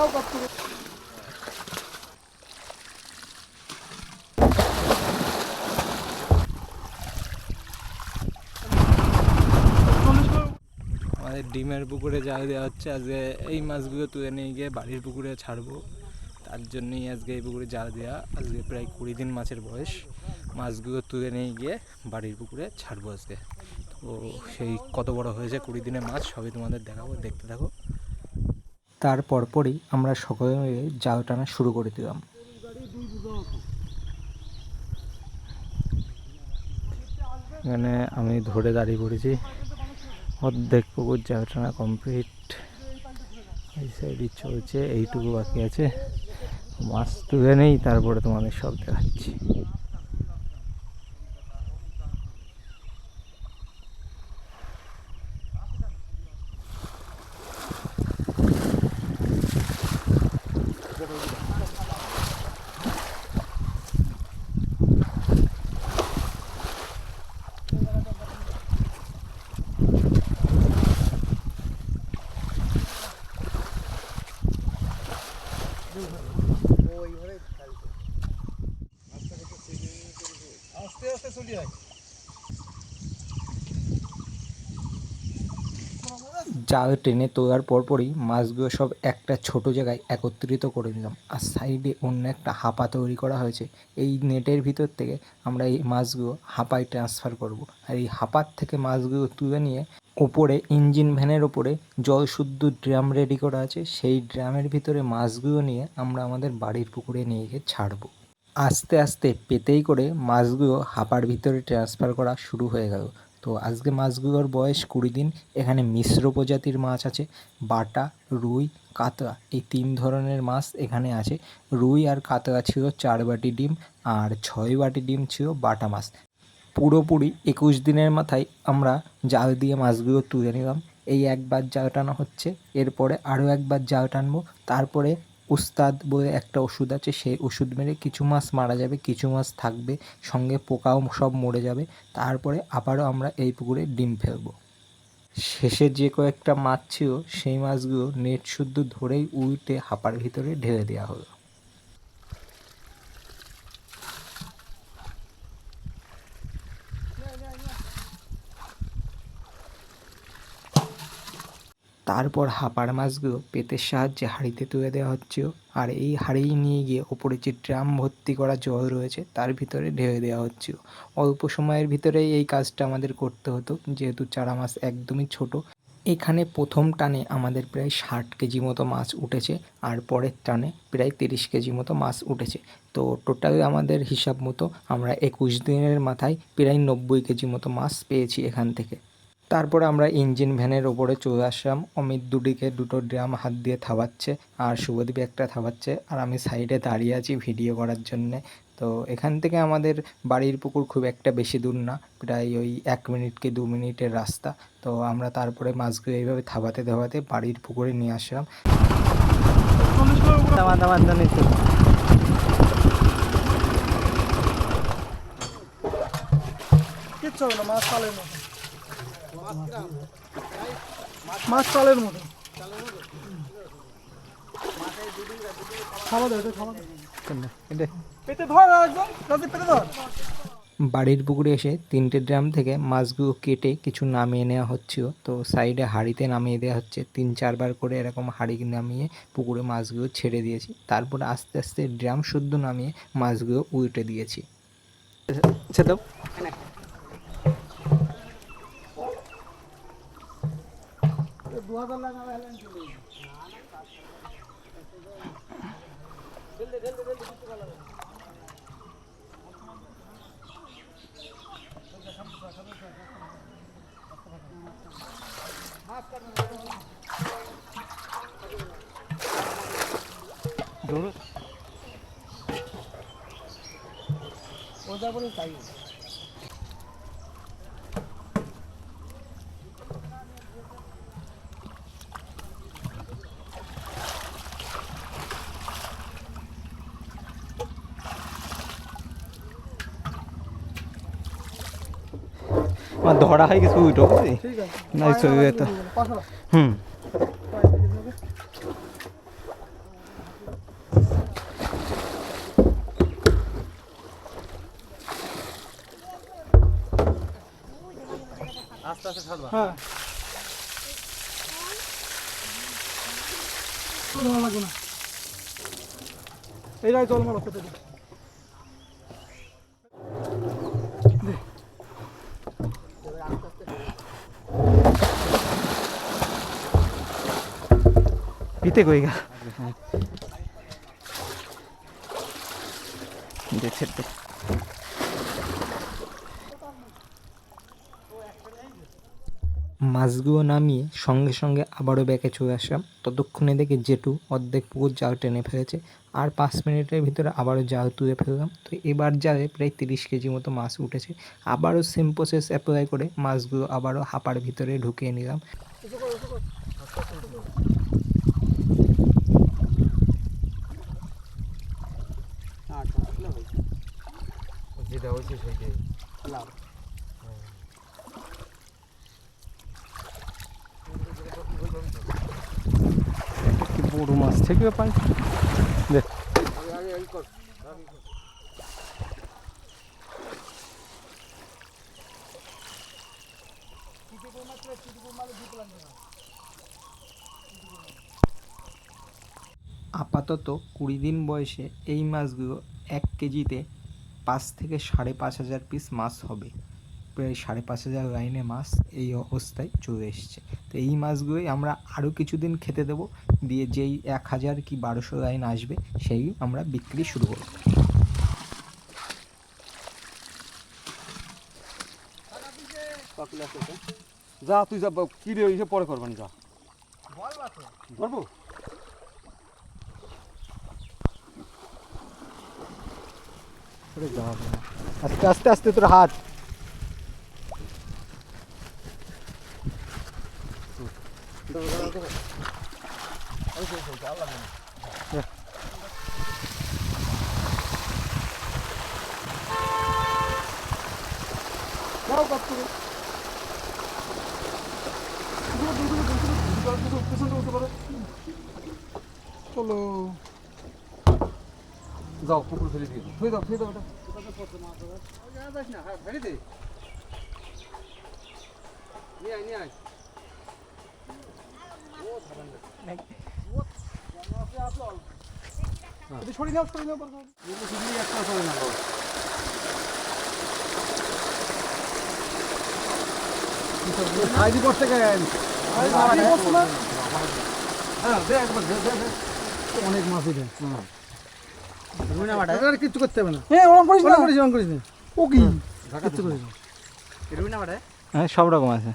আমাদের ডিমের পুকুরে জাল দেওয়া হচ্ছে, আজকে এই মাছগুলো তুলে নিয়ে গিয়ে বাড়ির পুকুরে ছাড়বো। তার জন্যই আজকে এই পুকুরে জাল দেওয়া, আজকে প্রায় কুড়ি দিন মাছের বয়স। মাছগুলো তুলে নিয়ে গিয়ে বাড়ির পুকুরে ছাড়বো আজকে। তো সেই কত বড় হয়েছে কুড়ি দিনের মাছ, সবই তোমাদের দেখাবো, দেখতে থাকো। তার পরপরই আমরা সকলে মিলে জাল টানা শুরু করে দিলাম। এখানে আমি ধরে দাঁড়িয়ে পড়েছি। অর্ধেক পুকুর জাল টানা কমপ্লিট এই সাইডে চলছে, এইটুকু বাকি আছে। মাছ তুলে নেই, তারপরে তোমাদের সব দেখাচ্ছি আস্তে আস্তে চলি আয় জাল টেনে তোলার পরপরই মাছগুলো সব একটা ছোট জায়গায় একত্রিত করে নিলাম। আর সাইডে অন্য একটা হাপা তৈরি করা হয়েছে। এই নেটের ভিতর থেকে আমরা এই মাছগুলো হাপায় ট্রান্সফার করব। আর এই হাঁপার থেকে মাছগুলো তুলে নিয়ে ওপরে ইঞ্জিন ভ্যানের ওপরে জল শুদ্ধ ড্রাম রেডি করা আছে। সেই ড্রামের ভিতরে মাছগুলো নিয়ে আমরা আমাদের বাড়ির পুকুরে নিয়ে গিয়ে ছাড়বো। আস্তে আস্তে পেতেই করে মাছগুলো হাপার ভিতরে ট্রান্সফার করা শুরু হয়ে গেল। তো আজকে মাছগুলোর বয়স কুড়ি দিন। এখানে মিশ্র প্রজাতির মাছ আছে, বাটা, রুই, কাতলা, এই তিন ধরনের মাছ এখানে আছে। রুই আর কাতলা ছিল চার বাটি ডিম আর ছয় বাটি ডিম ছিল বাটা মাছ। পুরোপুরি একুশ দিনের মাথায় আমরা জাল দিয়ে মাছগুলো তুলে নিলাম। এই একবার জাল টানা হচ্ছে, এরপরে আরও একবার জাল টানবো, তারপরে উস্তাদ বলে একটা ওষুধ আছে, সেই ওষুধ মেরে কিছু মাছ মারা যাবে, কিছু মাছ থাকবে, সঙ্গে পোকাও সব মরে যাবে, তারপরে আবারও আমরা এই পুকুরে ডিম ফেলব। শেষে যে কয়েকটা মাছ ছিল, সেই মাছগুলো নেট শুদ্ধ ধরেই উল্টে হাপার ভিতরে ঢেলে দেওয়া হলো। তারপর হাপার মাছগুলো পেতের সাহায্যে হাঁড়িতে তুলে দেওয়া হচ্ছে আর এই হাঁড়ি নিয়ে গিয়ে ওপরে যে ড্রাম ভর্তি করা জল রয়েছে, তার ভিতরে ঢেলে দেওয়া হচ্ছে অল্প সময়ের ভিতরেই এই কাজটা আমাদের করতে হতো, যেহেতু চারা মাছ একদমই ছোট। এখানে প্রথম টানে আমাদের প্রায় ষাট কেজি মতো মাছ উঠেছে, আর পরের টানে প্রায় তিরিশ কেজি মতো মাছ উঠেছে। তো টোটাল আমাদের হিসাব মতো আমরা একুশ দিনের মাথায় প্রায় নব্বই কেজি মতো মাছ পেয়েছি এখান থেকে। তারপরে আমরা ইঞ্জিন ভ্যানের ওপরে চলে আসলাম। অমিত দুটিকে দুটো ড্রাম হাত দিয়ে থাবাচ্ছে আর শুভদীপ একটা থাবাচ্ছে আর আমি সাইডে দাঁড়িয়ে আছি ভিডিও করার জন্যে। তো এখান থেকে আমাদের বাড়ির পুকুর খুব একটা বেশি দূর না প্রায় ওই এক মিনিট কি দু মিনিটের রাস্তা। তো আমরা তারপরে মাছগুলো এইভাবে থাবাতে থাবাতে বাড়ির পুকুরে নিয়ে আসলাম। কিচ্ছু হবে না মাছ মতো মাছ চালের মতো। বাড়ির পুকুরে এসে তিনটে ড্রাম থেকে মাছগুলো কেটে কিছু নামিয়ে নেওয়া হচ্ছিল। তো সাইডে হাঁড়িতে নামিয়ে দেওয়া হচ্ছে। তিন চারবার করে এরকম হাঁড়ি নামিয়ে পুকুরে মাছগুলো ছেড়ে দিয়েছি। তারপরে আস্তে আস্তে ড্রাম শুদ্ধ নামিয়ে মাছগুলো উল্টে দিয়েছি। দাও। দু হাজার লাগাবে ওটা বলে তাই মানে ধরা হয় কিছু উঠো না ছবি তো হুম। আস্তে হ্যাঁ। লাগবে না। জল মারা দেখছে মাছগুলো নামিয়ে সঙ্গে সঙ্গে আবারও ব্যাকে চলে আসলাম। ততক্ষণে দেখে জেটু অর্ধেক পুকুর জাল টেনে ফেলেছে আর পাঁচ মিনিটের ভিতরে আবারও জাল তুলে ফেললাম। তো এবার জালে প্রায় তিরিশ কেজি মতো মাছ উঠেছে। আবারও সেম প্রসেস অ্যাপ্লাই করে মাছগুলো আবারও হাঁপার ভিতরে ঢুকিয়ে নিলাম। যেটা হয়েছে সেইটাই কি বড় মাছ থেকে পাই। আপাতত কুড়ি দিন বয়সে এই মাছগুলো এক কেজিতে পাঁচ থেকে সাড়ে পাঁচ হাজার পিস মাছ হবে। প্রায় সাড়ে পাঁচ হাজার লাইনে মাছ এই অবস্থায় চলে এসছে। তো এই মাছগুলোই আমরা আরও কিছুদিন খেতে দেবো দিয়ে যেই এক হাজার কি বারোশো লাইন আসবে সেই আমরা বিক্রি শুরু করব। যা তুই যা কি রে এসে পরে করবেন যা। ধরবো আস্তে আস্তে আস্তে তোর হাত চলো যাও পুকুর ফেলে দিয়ে দাও। ফেলে দাও নাও নাও করতে গেন হ্যাঁ একবার অনেক মাছ আর কিচ্ছু করতে হবে না। হ্যাঁ ওরকম করিস না। করিস ওরকম করিস না। ও কি? ঢাকা করিস না। হ্যাঁ সব রকম আছে।